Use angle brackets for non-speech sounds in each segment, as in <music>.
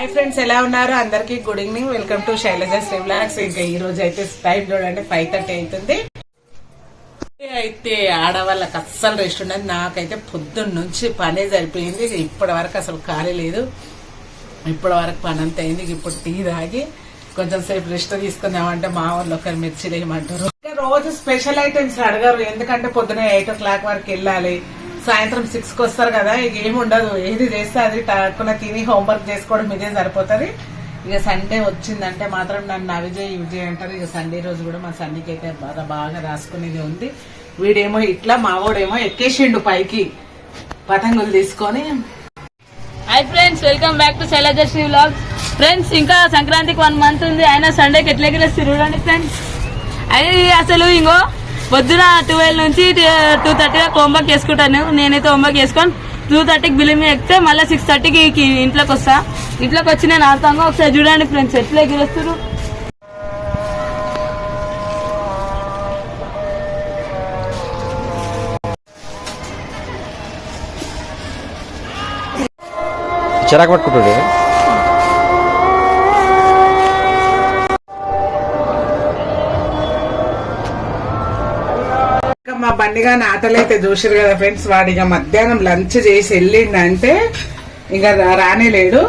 Hi friends ఎలా ఉన్నారు? అందరికీ good evening welcome to Shailaja Sri vlogs ఇంకా ఈ రోజు అయితే టైం చూడండి ఫైవ్ థర్టీ అవుతుంది. అయితే ఆడవాళ్ళకి అస్సలు రెస్ట్ ఉండదు. నాకైతే పొద్దున్న నుంచి పనే సరిపోయింది. ఇప్పటి వరకు అసలు ఖాళీ లేదు. ఇప్పటి వరకు పని అంత అయింది. ఇప్పుడు టీ తాగి కొంచెం సేపు రెస్ట్ తీసుకుందామంటే మా వాళ్ళు ఒకరు మిర్చి వేయమంటారు ఇంకా రోజు స్పెషల్ ఐటమ్స్ అడగరు. ఎందుకంటే పొద్దున ఎయిట్ ఓ క్లాక్ వరకు వెళ్ళాలి. సాయంత్రం సిక్స్కి వస్తారు కదా ఇక ఏమి ఉండదు. ఏది చేస్తే అది టక్కున తిని హోంవర్క్ చేసుకోవడం ఇదే సరిపోతుంది. ఇక సండే వచ్చిందంటే మాత్రం నన్ను అవిజయ్ విజయ్ అంటారు. ఇక సండే రోజు కూడా మా సండేకి అయితే బాగా బాగా రాసుకునేది ఉంది. వీడేమో ఇట్లా మావోడేమో ఎక్కేసిండు పైకి. పతంగులు తీసుకొని. Hi friends welcome back to Shailajasri vlog friends ఇంకా సంక్రాంతికి వన్ మంత్ ఉంది. అయినా సండేకి ఎట్లా ఎగిరేస్తారు చూడండి ఫ్రెండ్స్ అది అసలు ఇంకో పొద్దున ట్వెల్వ్ నుంచి టూ థర్టీ దాకా హోంవర్క్ చేసుకుంటాను. నేనైతే హోంవర్క్ చేసుకొని టూ థర్టీకి బిల్లింగ్ ఎక్కితే మళ్ళీ సిక్స్ థర్టీకి ఇంట్లోకి వస్తా. ఇంట్లోకి వచ్చి నేను ఆడతాను ఒకసారి చూడండి ఫ్రెండ్స్ ఎట్లా ఎగిరేస్తారు చిరాకు పట్టుకుంటాడు ఇక నాటలైతే బండిగా చూసారు కదా ఫ్రెండ్స్ వాడు ఇక మధ్యాహ్నం లంచ్ చేసి వెళ్ళిండంటే ఇక రానేలేడు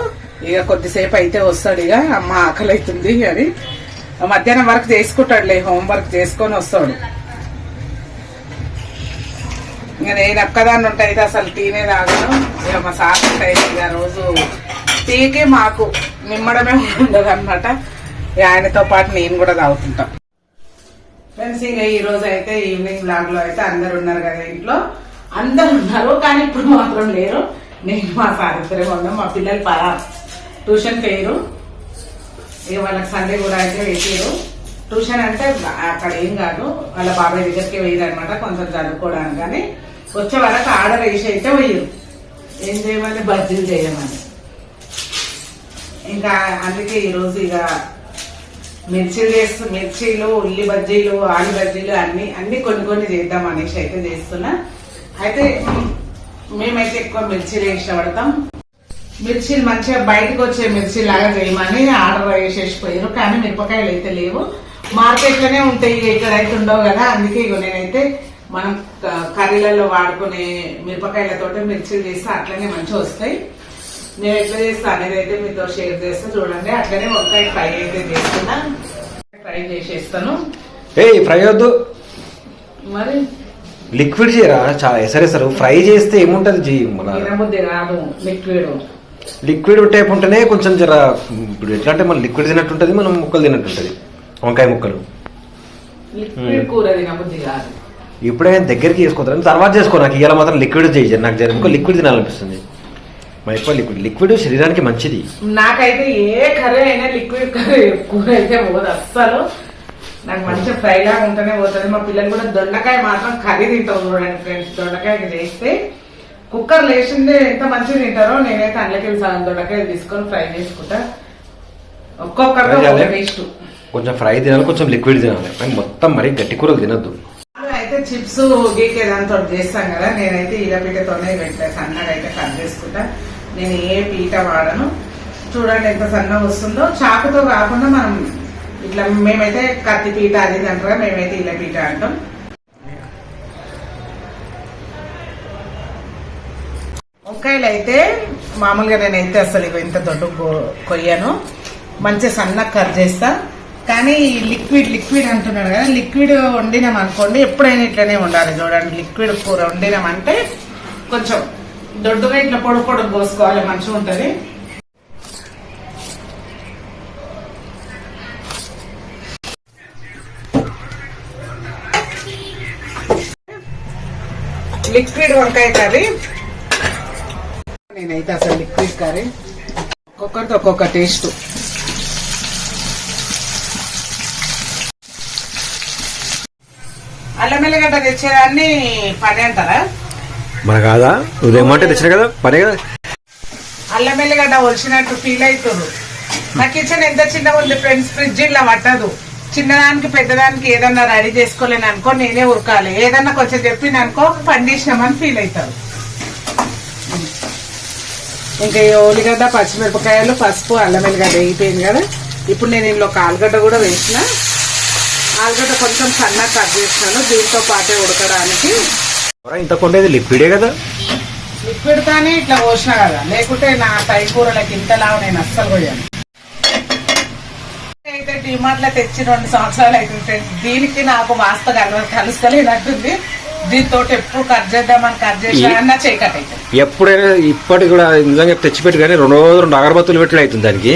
ఇక కొద్దిసేపు అయితే వస్తాడు ఇక అమ్మ ఆకలి అవుతుంది అని మధ్యాహ్నం వరకు చేసుకుంటాడులే హోంవర్క్ చేసుకొని వస్తాడు. ఇంకా నేను ఒక్కదాన్ని ఉంటాయి అసలు టీనే తాగను ఇక మా సార్ ఉంటాయి ఇక రోజు టీకి మాకు నిమ్మడమే <laughs> ఉండదు అనమాట ఆయనతో పాటు నేను కూడా తాగుతుంటాం. ఫ్రెండ్స్ ఇంకా ఈ రోజు అయితే ఈవినింగ్ బ్లాగ్లో అయితే అందరు ఉన్నారు కదా ఇంట్లో. అందరు ఉన్నారు కానీ ఇప్పుడు మాత్రం లేరు. నేను మా సారిత్రే ఉన్నాం మా పిల్లలు పరా. ట్యూషన్ పేరు ఇక వాళ్ళకి సండే కూడా అయితే వేసారు ట్యూషన్ అంటే అక్కడ ఏం కాదు. వాళ్ళ బాబాయ్ దగ్గరికి వేయరు అనమాట కొంచెం చదువుకోవడానికి కానీ. వచ్చే వరకు ఆర్డర్ వేసి అయితే వేయరు ఏం చేయమని? బజ్జీలు చేయమని. ఇంకా అందుకే ఈరోజు ఇక మిర్చీలు చేస్తు మిర్చీలు ఉల్లి బజ్జీలు ఆలు బజ్జీలు అన్ని అన్ని కొన్ని కొన్ని చేద్దాం అనేసి అయితే చేస్తున్నా. అయితే మేమైతే ఎక్కువ మిర్చీలు ఇష్టపడతాం. మిర్చీలు మంచిగా బయటకు వచ్చే మిర్చి లాగా చేయమని ఆర్డర్ వేసేసిపోయారు కానీ మిరపకాయలు అయితే లేవు. మార్కెట్లోనే ఉంటాయి ఇక్కడ అయితే ఉండవు కదా అందుకే ఇగో నేనైతే మనం కర్రీలలో వాడుకునే మిరపకాయలతోటి మిర్చీలు చేస్తే అట్లనే మంచిగా వస్తాయి. నేను ఎట్లా చేస్తా అనేది అయితే మీతో షేర్ చేస్తా చూడండి. అట్లనే వంకాయ ఫ్రై అయితే చేస్తున్నా ఫ్రై చేసేస్తాను. ఫ్రై వద్దు. మరి? లిక్విడ్ చేయరా? చాలా ఎసరేసారు. ఫ్రై చేస్తే ఏముంటది జీ? మన లిక్విడ్ లిక్విడ్ టైప్ ఉంటేనే కొంచెం జర ఇప్పుడు ఎట్లా అంటే మన లిక్విడ్ తిన్నట్టుంటది మనం ముక్కలు తిన్నట్టుంటది వంకాయ ముక్కలు. ఇప్పుడే దగ్గరికి చేసుకోతాను తర్వాత చేసుకో. నాకు ఇవాళ మాత్రం లిక్విడ్ చేయి జర. నాకు జర. ఇంకో లిక్విడ్ తినాలనిపిస్తుంది. ఎక్కువ లిక్విడ్ లిక్విడ్ శరీరానికి మంచిది. నాకైతే ఏ కర్రీ అయినా లిక్విడ్ కర్రీ కూర అయితే పోదు అస్సలు. నాకు మంచి ఫ్రై లాగా ఉంటేనే పోతుంది. మా పిల్లలు కూడా దొండకాయ మాత్రం కర్రీ తింటారు చూడండి ఫ్రెండ్స్ దొండకాయ చేస్తే కుక్కర్ లేచిందే ఎంత మంచిగా తింటారో నేనైతే అందులోకి సగం దొండకాయ తీసుకొని ఫ్రై చేసుకుంటా. ఒక్కొక్కరితో ఫ్రై చేయాలి? ఒక టేస్ట్ కొంచెం ఫ్రై తినాలి కొంచెం లిక్విడ్ తినాలి. కానీ మొత్తం మరీ గట్టి కూరలు తినద్దు. అయితే చిప్స్ గీకే దాంతో చేస్తాం కదా. నేనైతే ఇలా పీటతోనే పెట్టా. సన్నగా అయితే కట్ చేసుకుంటా. నేను ఏ పీట వాడను. చూడండి ఎంత సన్నగా వస్తుందో. చాకుతో కాకుండా మనం ఇట్లా మేమైతే కత్తి పీట అది అంటారా మేమైతే ఇలా పీట అంటాం. వంకాయలు అయితే మామూలుగా నేనైతే అసలు ఇవి ఇంత దొడ్డు కొయ్యాను కొయ్యను. మంచిగా సన్నగా కట్ చేస్తా. కానీ ఈ లిక్విడ్ లిక్విడ్ అంటున్నాడు కదా లిక్విడ్ వండినాం అనుకోండి ఎప్పుడైనా ఇట్లనే ఉండాలి. చూడండి లిక్విడ్ కూర వండినామంటే కొంచెం దొడ్డుగా ఇట్లా పొడి పొడి పోసుకోవాలి మంచిగా ఉంటుంది. లిక్విడ్ వంకాయ కర్రీ. నేనైతే అసలు లిక్విడ్ కర్రీ. ఒక్కొక్కరిది ఒక్కొక్క టేస్ట్. అల్లం ఎల్లిగడ్డ తెచ్చేదాన్ని పని అంటారా? మన కాదా ఉదయం అంటే తెచ్చిన కదా? పనే కదా? అల్లం ఎల్లిగడ్డ ఒలిచినట్టు ఫీల్ అవుతుంది. నా కిచెన్ ఎంత చిన్నగా ఉంది ఫ్రెండ్స్ ఫ్రిడ్జ్ ఇలా పట్టదు. చిన్నదానికి పెద్దదానికి ఏదన్నా రెడీ చేసుకోలేను అనుకో నేనే ఉరకాలి. ఏదన్నా కొంచెం చెప్పింది అనుకో పండించామని ఫీల్ అవుతారు. ఇంకా ఈ ఉల్లిగడ్డ పచ్చిమిరపకాయలు పసుపు అల్లం వెల్లిగడ్డ వేయిపోయింది కదా? ఇప్పుడు నేను ఇందులో ఒక ఆలుగడ్డ కూడా వేసిన. ఆలుగడ్డ కొంచెం సన్నగా కట్ చేసినాను దీంతో పాటే ఉడకడానికి ఇంత కొండేది? లిక్విడే కదా. లిక్విడ్ కానీ ఇట్లా పోసిన కదా. లేకుంటే నా టై కూరలకి ఇంతలా నేను అస్సలు పోయాను. అయితే డిమార్ట్లో తెచ్చి రెండు సంవత్సరాలు అవుతుంది ఫ్రెండ్స్ దీనికి నాకు వాస్త కల కలుస్తలేనట్టుంది. దీంతో ఎప్పుడు కట్ చేద్దామని కట్ చేసినా కానీ నా చేయి కట్ అవుతుంది ఎప్పుడైనా ఇప్పటికి కూడా నిజంగా తెచ్చిపెట్టి కానీ రెండు రోజులు రెండు అగరబత్తులు పెట్టుడు అవుతుంది దానికి.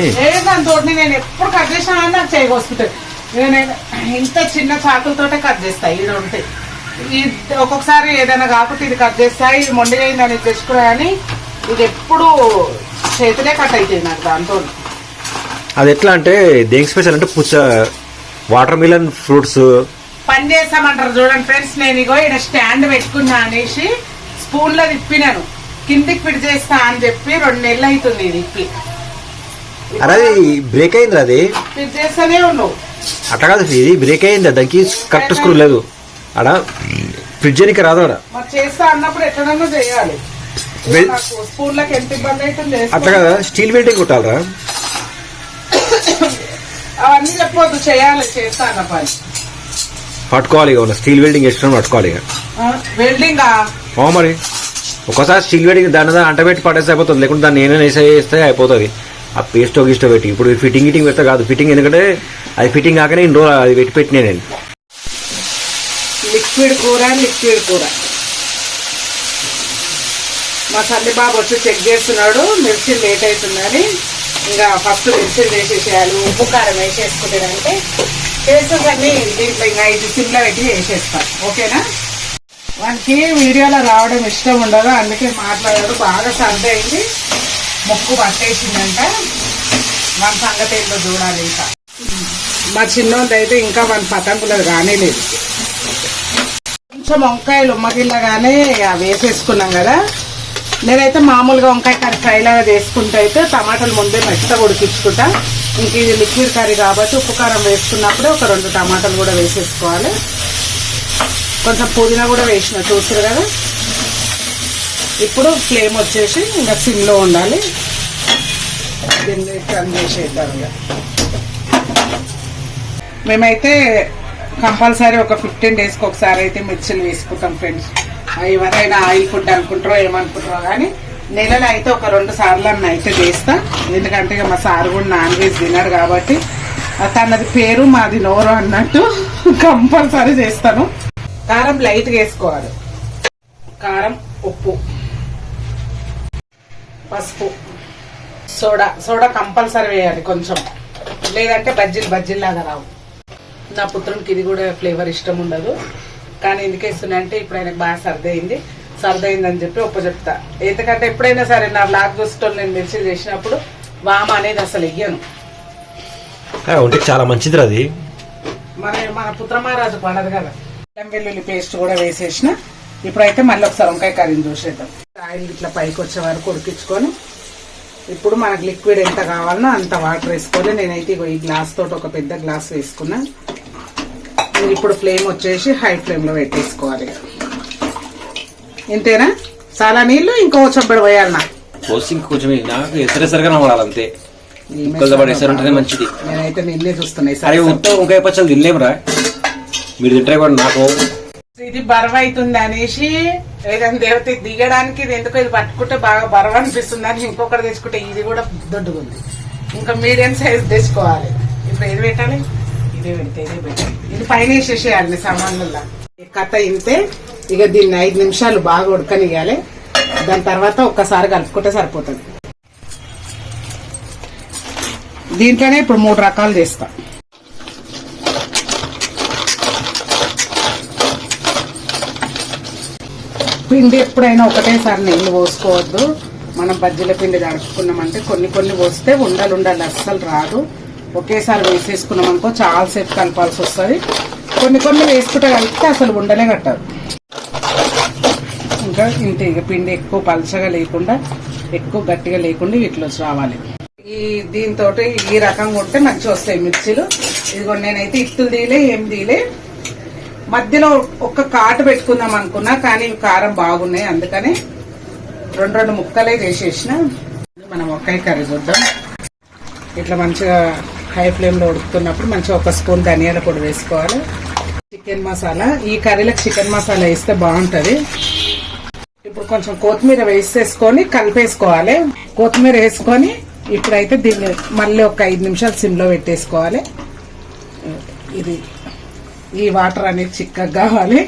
దాంతో నేను ఎప్పుడు కట్ చేసినా నాకు నేను ఇంత చిన్న చాకులతోటే కట్ చేస్తా. ఇది ఉంటాయి ఈ ఒక్కొక్కసారి ఏదైనా కాకపోతే ఇది కట్ చేస్తా ఇది మొండిగా అయిందని తెచ్చుకున్నా కానీ ఇది ఎప్పుడు చేతిలే కట్ అవుతాయి నాకు దాంతో. అది ఎట్లా అంటే దేనికి స్పెషల్ అంటే పుచ్చ వాటర్ మిలన్ ఫ్రూట్స్ పని చేస్తామంటారు చూడండి ఫ్రెండ్స్ నేను ఇగో ఇక్కడ స్టాండ్ పెట్టుకున్నా అనేసి స్పూన్లో తిప్పినాను. కిందికి ఫిట్ చేస్తా అని చెప్పి రెండు నెలలు అవుతుంది ఇది ఇప్పి అరే అది బ్రేక్ అయింది అది? ఫిట్ చేస్తూనే ఉన్నావు. అట్లా కాదు ఇది బ్రేక్ అయింది దానికి కరెక్ట్ స్క్రూ లేదు. ఆడ ఫ్రిడ్జ్ ఎనికి రాదు మరి చేస్తా అన్నప్పుడు ఎట్లనన్నా చేయాలి. వెల్- నాకు స్పూన్ లకి ఎంత ఇబ్బంది అవుతుంది అట్లా కదా? స్టీల్ వెల్డింగ్ కొట్టాలరా? అవన్నీ చెప్పొద్దు చేయాలి చేస్తా అన్న పని. పట్టుకోవాలి ఇక స్టీల్ వెల్డింగ్ వేసుకొని పట్టుకోవాలి ఇక. వెల్డింగ్? ఓ మరి. ఒకసారి స్టీల్ వెల్డింగ్ దాని అంటబెట్టి పడేస్తే అయిపోతుంది. లేకుంటే దాన్ని నేనే వేసే వేస్తే అయిపోతుంది. ఆ పేస్ట్ గిస్టో పెట్టి. ఇప్పుడు ఫిట్టింగ్ గిటింగ్ పెడితే కాదు. ఫిట్టింగ్ ఎందుకంటే అది ఫిట్టింగ్ కాకనే ఇన్ని రోజులు అది పెట్టి పెట్టినా నేను. లిక్విడ్ కూర లిక్విడ్ కూర. మా తల్లి బాబు వచ్చి చెక్ చేస్తున్నాడు మిర్చి లేట్ అవుతుందని. ఇంకా ఫస్ట్ మిర్చి వేసేసేయాలి ఉప్పు కారం వేసేసుకుంటాడంటే చేసేసరి దీంట్లో ఇంకా ఇది సిమ్లో పెట్టి వేసేస్తాను ఓకేనా? వానికి వీడియోలో రావడం ఇష్టం ఉండదు అందుకే మాట్లాడాడు బాగా సర్ది అయింది. ముక్కు పట్టేసిందంట. మన సంగతి ఏంటో చూడాలి ఇంకా. మా చిన్నోళ్ళు అయితే ఇంకా మన పతంగులు రానేలేదు. కొంచెం వంకాయలు ఉమ్మగిల్లగానే వేసేసుకున్నాం కదా. నేనైతే మామూలుగా వంకాయ కర్రీ ఫ్రైలాగా చేసుకుంటే అయితే టమాటాలు ముందే మెత్తగా ఉడికించుకుంటా. ఇంక ఇది లిక్విడ్ కర్రీ కాబట్టి ఉప్పు కారం వేసుకున్నప్పుడే ఒక రెండు టమాటాలు కూడా వేసేసుకోవాలి. కొంచెం పుదీనా కూడా వేసిన చూసారు కదా. ఇప్పుడు ఫ్లేమ్ వచ్చేసి ఇంకా సిమ్లో ఉండాలి. దీన్ని టర్న్ చేసేద్దాం ఇక. మేమైతే కంపల్సరీ ఒక ఫిఫ్టీన్ డేస్కి ఒకసారి అయితే మిర్చిలు వేసుకుంటాం ఫ్రెండ్స్. ఎవరైనా ఆయిల్ ఫుడ్ అనుకుంటారో ఏమనుకుంటారో కానీ నెలలో అయితే ఒక రెండు సార్లు అన్న అయితే చేస్తా. ఎందుకంటే ఇక మా సార్ కూడా నాన్ వెజ్ తినడు కాబట్టి. తనది పేరు మాది నోరు అన్నట్టు కంపల్సరీ చేస్తాను. కారం లైట్గా వేసుకోవాలి. కారం ఉప్పు పసుపు సోడా. సోడా కంపల్సరీ వేయాలి కొంచెం. లేదంటే బజ్జీలు బజ్జీలాగా రావు. నా పుత్రునికి ఇది కూడా ఫ్లేవర్ ఇష్టం ఉండదు. కానీ ఎందుకు ఇస్తున్నా అంటే ఇప్పుడు ఆయనకు బాగా సర్ది అయింది సర్ది అయిందని చెప్పి ఒప్ప చెప్తా. ఎందుకంటే ఎప్పుడైనా సరే నా బ్లాగ్ చూసేటోళ్ళు నేను మిర్చి చేసినప్పుడు వామ అనేది అసలు ఇయ్యను. ఉంటే చాలా మంచిది అది. మన మన పుత్రమహారాజు పడదు కదా. అల్లం వెల్లుల్లి పేస్ట్ కూడా వేసేసిన. ఇప్పుడైతే మళ్ళీ ఒకసారి వంకాయ కర్రీని చూసేద్దాం. ఆయిల్ ఇట్లా పైకి వచ్చే వరకు ఉడికించుకొని ఇప్పుడు మనకు లిక్విడ్ ఎంత కావాలనో అంత వాటర్ వేసుకోవాలి. నేనైతే ఈ గ్లాస్ తోటి ఒక పెద్ద గ్లాస్ వేసుకున్నా. ఇప్పుడు ఫ్లేమ్ వచ్చేసి హై ఫ్లేమ్లో పెట్టేసుకోవాలి. ఇంతేనా? చాలా నీళ్ళు ఇంకో చొబ్బడి పోయాలనా? పోసి ఇంకొంచెం నాకు ఎసరెసరిగా నవ్వాలి అంతే ఉంటేనే మంచిది. నేనైతే నీళ్ళే చూస్తున్నాయి అరే ఉత్త వంకాయ పచ్చళ్ళు తినలేమురా? మీరు తింటే కూడా నాకు ఇది బరువు అవుతుంది అనేసి ఏదైనా దేవత దిగడానికి ఇది ఎందుకో ఇది పట్టుకుంటే బాగా బరువు అనిపిస్తుంది అని ఇంకొకటి తెచ్చుకుంటే ఇది కూడా దొడ్డుగుంది. ఇంకా మీడియం సైజ్ తెచ్చుకోవాలి. ఇప్పుడు ఏది పెట్టాలి? ఇదే పెడితే ఇదే పెట్టాలి. ఇది పైన వేసేసేయాలి సామాన్లలో కథ ఇంతే. ఇక దీన్ని ఐదు నిమిషాలు బాగా ఉడకనియాలి దాని తర్వాత ఒక్కసారి కలుపుకుంటే సరిపోతుంది. దీంట్లోనే ఇప్పుడు మూడు రకాలు చేస్తాను పిండి ఎప్పుడైనా ఒకటేసారి నీళ్ళు పోసుకోవద్దు. మనం బజ్జీల పిండి దడుపుకున్నామంటే కొన్ని కొన్ని పోస్తే ఉండలు ఉండాలి అస్సలు రాదు. ఒకేసారి వేసేసుకున్నాం అనుకో చాలాసేపు కలపాల్సి వస్తుంది. కొన్ని కొన్ని వేసుకుంటే కలిపితే అసలు ఉండలే కట్టదు. ఇంకా ఇంత ఇక పిండి ఎక్కువ పలచగా లేకుండా ఎక్కువ గట్టిగా లేకుండా ఇట్లా రావాలి. ఈ దీంతో ఈ రకంగా ఉంటే మంచిగా వస్తాయి మిర్చీలు. ఇదిగో నేనైతే ఇత్తులు తీయలే ఏం తీయలే. మధ్యలో ఒక్క కాటు పెట్టుకుందాం అనుకున్నా కానీ కారం బాగున్నాయి అందుకని రెండు రెండు ముక్కలే వేసేసిన మనం వంకాయ కర్రీ చూద్దాం. ఇట్లా మంచిగా హై ఫ్లేమ్లో ఉడుకుతున్నప్పుడు మంచిగా ఒక స్పూన్ ధనియాల పొడి వేసుకోవాలి. చికెన్ మసాలా. ఈ కర్రీలకు చికెన్ మసాలా వేస్తే బాగుంటుంది. ఇప్పుడు కొంచెం కొత్తిమీర వేసేసుకొని కలిపేసుకోవాలి. కొత్తిమీర వేసుకొని ఇప్పుడైతే దీన్ని మళ్ళీ ఒక ఐదు నిమిషాలు సిమ్లో పెట్టేసుకోవాలి. ఇది ఈ వాటర్ అనేది చిక్కగా కావాలి.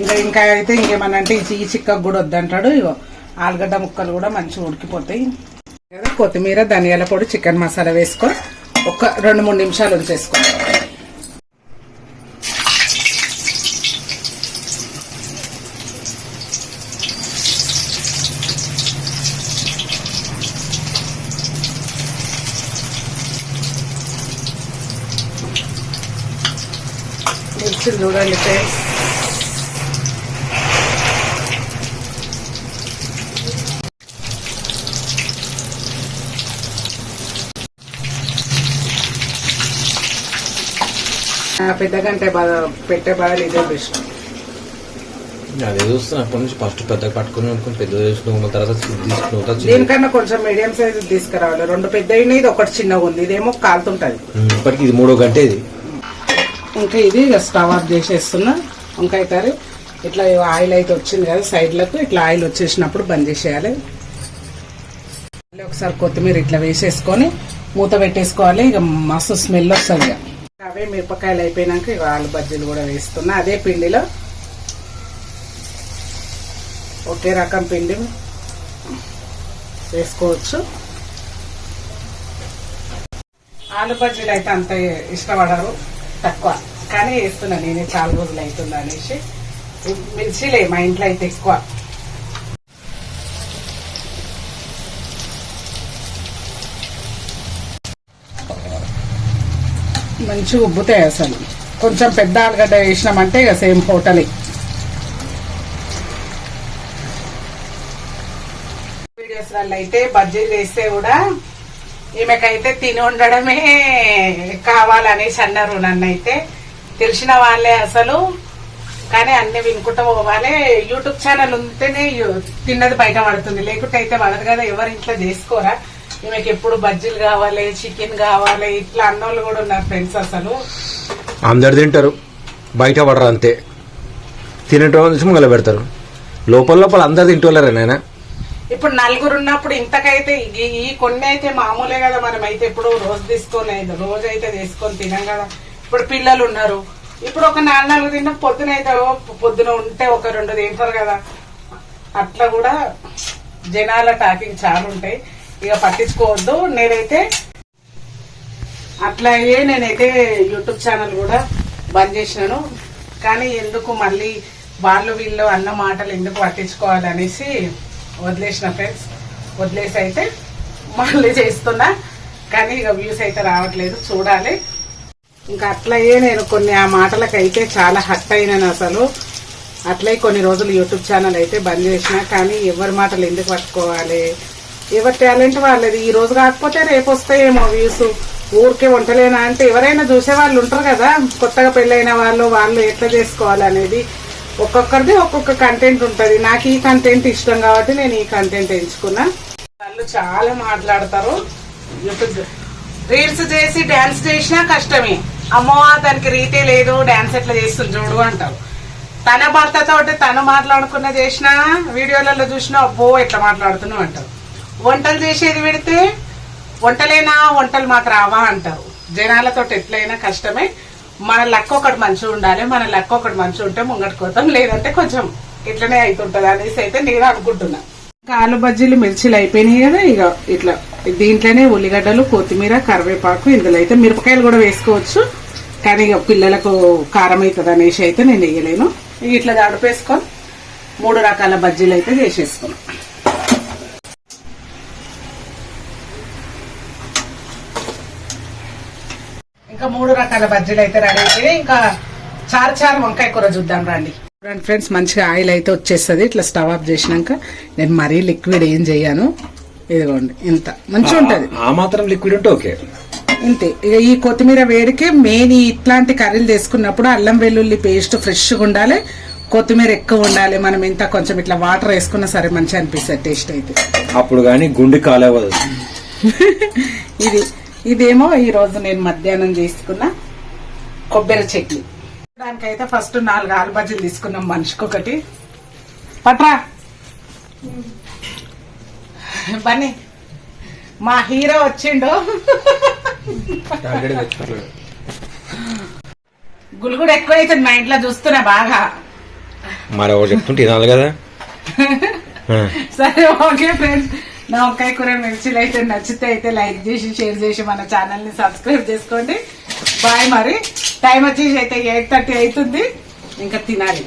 ఇంకా ఇంకా అయితే ఇంకేమన్నా అంటే ఈ చిక్కగా కూడా వద్దంటాడు. ఇగో ఆలుగడ్డ ముక్కలు కూడా మంచిగా ఉడికిపోతాయి. కొత్తిమీర ధనియాల పొడి చికెన్ మసాలా వేసుకొని ఒక రెండు మూడు నిమిషాలు ఉంచేసుకోవాలి మిర్చి చూడండి ఫ్రెండ్స్. పెద్ద గంటే బాగా పెట్టే బాగా ఇదే బెస్ట్ అదే చూస్తున్నా అప్పటి నుంచి ఫస్ట్ పెద్దగా పట్టుకుని అనుకుని పెద్ద చేసుకున్నాం తర్వాత తీసుకున్నాం దీనికన్నా కొంచెం మీడియం సైజ్ తీసుకురావాలి. రెండు పెద్ద ఇది ఒకటి చిన్నగా ఉంది ఇదేమో కాలుతుంటది. ఇప్పటికి ఇది మూడో గంట ఇది. ఇంకా ఇది ఇక స్టవ్ ఆఫ్ చేసేస్తున్నా. వంకాయ కర్రీ. ఇట్లా ఆయిల్ అయితే వచ్చింది కదా సైడ్లకు ఇట్లా ఆయిల్ వచ్చేసినప్పుడు బంద్ చేసేయాలి. మళ్ళీ ఒకసారి కొత్తిమీర ఇట్లా వేసేసుకొని మూత పెట్టేసుకోవాలి. ఇక మస్తు స్మెల్ వస్తుంది ఇక అవే మిరపకాయలు అయిపోయినాక ఇక ఆలు బజ్జీలు కూడా వేస్తున్నా. అదే పిండిలో ఒకే రకం పిండి వేసుకోవచ్చు. ఆలు బజ్జీలు అయితే అంత ఇష్టపడరు. తక్కువ. కానీ వేస్తున్నా నేనే చాలా రోజులు అవుతుంది అనేసి. మిర్చిలే మా ఇంట్లో అయితే ఎక్కువ. మంచిగా ఉబ్బుతాయి అసలు. కొంచెం పెద్ద ఆలుగడ్డ వేసినామంటే ఇక సేమ్ హోటలే. వీడియోస్ అయితే బజ్జీలు వేస్తే కూడా ఈమెకైతే తిని ఉండడమే కావాలనేసి అన్నారు నన్ను అయితే తెలిసిన వాళ్ళే అసలు. కానీ అన్ని వినుకుంటూ పోవాలి. యూట్యూబ్ ఛానల్ ఉంటేనే తిన్నది బయట పడుతుంది. లేకుంటే అయితే పడదు కదా. ఎవరి ఇంట్లో చేసుకోరా? ఈమెకి ఎప్పుడు బజ్జీలు కావాలి చికెన్ కావాలి ఇట్లా అన్నోళ్ళు కూడా ఉన్నారు ఫ్రెండ్స్ అసలు. అందరు తింటారు. బయట పడరు అంతే. తినటం చూసి మొదలు పెడతారు. లోపల లోపల అందరు తింటోళ్ళరే నాయన. ఇప్పుడు నలుగురు ఉన్నప్పుడు ఇంతకైతే ఈ- కొన్ని అయితే మామూలే కదా మనం అయితే ఎప్పుడు రోజు తీసుకొని రోజు అయితే తీసుకొని తినాం కదా. ఇప్పుడు పిల్లలు ఉన్నారు. ఇప్పుడు ఒక నాలుగు నాలుగు తిన్న పొద్దున అయితే పొద్దున ఉంటే ఒక రెండు తింటారు కదా. అట్లా కూడా జనాల టాకింగ్ చాలా ఉంటాయి. ఇక పట్టించుకోవద్దు. నేనైతే అట్లాగే నేనైతే యూట్యూబ్ ఛానల్ కూడా బంద్ చేసినాను. కానీ ఎందుకు మళ్ళీ వాళ్ళు వీళ్ళు అన్న మాటలు ఎందుకు పట్టించుకోవాలి అనేసి వదిలేసిన ఫ్రెండ్స్ వదిలేసి అయితే మళ్ళీ చేస్తున్నా. కానీ ఇక వ్యూస్ అయితే రావట్లేదు చూడాలి. ఇంకా అట్లయే నేను కొన్ని ఆ మాటలకైతే చాలా హట్ అయినాను అసలు. అట్లే కొన్ని రోజులు యూట్యూబ్ ఛానల్ అయితే బంద్ చేసిన. కానీ ఎవరి మాటలు ఎందుకు పట్టుకోవాలి? ఎవరి టాలెంట్ వాళ్ళది? ఈ రోజు కాకపోతే రేపు వస్తాయేమో వ్యూస్ ఊరికే వంటలేనా అంటే ఎవరైనా చూసే వాళ్ళు ఉంటారు కదా. కొత్తగా పెళ్ళైన వాళ్ళు వాళ్ళు ఎట్లా చేసుకోవాలనేది. ఒక్కొక్కరిది ఒక్కొక్క కంటెంట్ ఉంటుంది. నాకు ఈ కంటెంట్ ఇష్టం కాబట్టి నేను ఈ కంటెంట్ ఎంచుకున్నా. వాళ్ళు చాలా మాట్లాడతారు. యూట్యూబ్ రీల్స్ చేసి డాన్స్ చేసినా కష్టమే. అమ్మో దానికి రీతే లేదు. డాన్స్ ఎట్లా చేస్తుంది చూడు అంటారు తన భర్తతో తను మాట్లాడుకున్న చేసినా వీడియోలలో చూసినా అబ్బో ఎట్లా మాట్లాడుతున్నావు అంటారు వంటలు చేసేది పెడితే వంటలేనా? వంటలు మాకు రావా అంటారు జనాలతో ఎట్లయినా కష్టమే. మన లక్క ఒకటి మంచిగా ఉండాలి మన లక్క ఒకటి మంచిగా ఉంటే ముంగట్టుకోతాం లేదంటే కొంచెం ఇట్లనే అవుతుంటది అనేసి అయితే నేను అనుకుంటున్నా. ఇంకా ఆలు బజ్జీలు మిర్చిలు అయిపోయినాయి కదా ఇక ఇట్లా దీంట్లోనే ఉల్లిగడ్డలు కొత్తిమీర కరివేపాకు ఇందులో అయితే మిరపకాయలు కూడా వేసుకోవచ్చు. కానీ ఇక పిల్లలకు కారం అవుతుంది అనేసి అయితే నేను వేయలేను. ఇట్లా దడిపేసుకొని మూడు రకాల బజ్జీలు అయితే చేసేసుకున్నాను ఇంకా మూడు రకాల బజ్జీలు అయితే రెడీ అయిపోయి ఇంకా చారు చారు వంకాయ కూర చూద్దాం రండి. చూడండి ఫ్రెండ్స్ మంచిగా ఆయిల్ అయితే వచ్చేస్తుంది. ఇట్లా స్టవ్ ఆఫ్ చేసినాక నేను మరీ లిక్విడ్ ఏం చేయను. ఇదిగోండి ఇంత. మంచిగా ఉంటది. ఆ మాత్రం లిక్విడ్ ఉంటే ఓకే. ఇంతే. ఇక ఈ కొత్తిమీర వేడికి మెయిన్ ఈ ఇట్లాంటి కర్రీలు చేసుకున్నప్పుడు అల్లం వెల్లుల్లి పేస్ట్ ఫ్రెష్గా ఉండాలి. కొత్తిమీర ఎక్కువ ఉండాలి. మనం ఇంత కొంచెం ఇట్లా వాటర్ వేసుకున్నా సరే మంచిగా అనిపిస్తుంది టేస్ట్ అయితే. అప్పుడు కానీ గుండె కాలేవదు. <laughs> ఇది ఇదేమో ఈ రోజు నేను మధ్యాహ్నం చేసుకున్న కొబ్బరి చట్నీ. దానికైతే ఫస్ట్ నాలుగు ఆలు బజ్జీలు తీసుకున్నాం మనిషికి ఒకటి. పట్రా. బన్నీ మా హీరో వచ్చిండు. గుల్గుడు ఎక్కువ అవుతుంది మా ఇంట్లో చూస్తున్నా బాగా. మరి చెప్తుంటే కదా. <laughs> సరే ఓకే ఫ్రెండ్స్ నా వంకాయ కూర మిర్చిలు అయితే నచ్చితే అయితే లైక్ చేసి షేర్ చేసి మన ఛానల్ని సబ్స్క్రైబ్ చేసుకోండి. బాయ్ మరి. టైం వచ్చేసి అయితే ఎయిట్ థర్టీ అవుతుంది. ఇంకా తినాలి.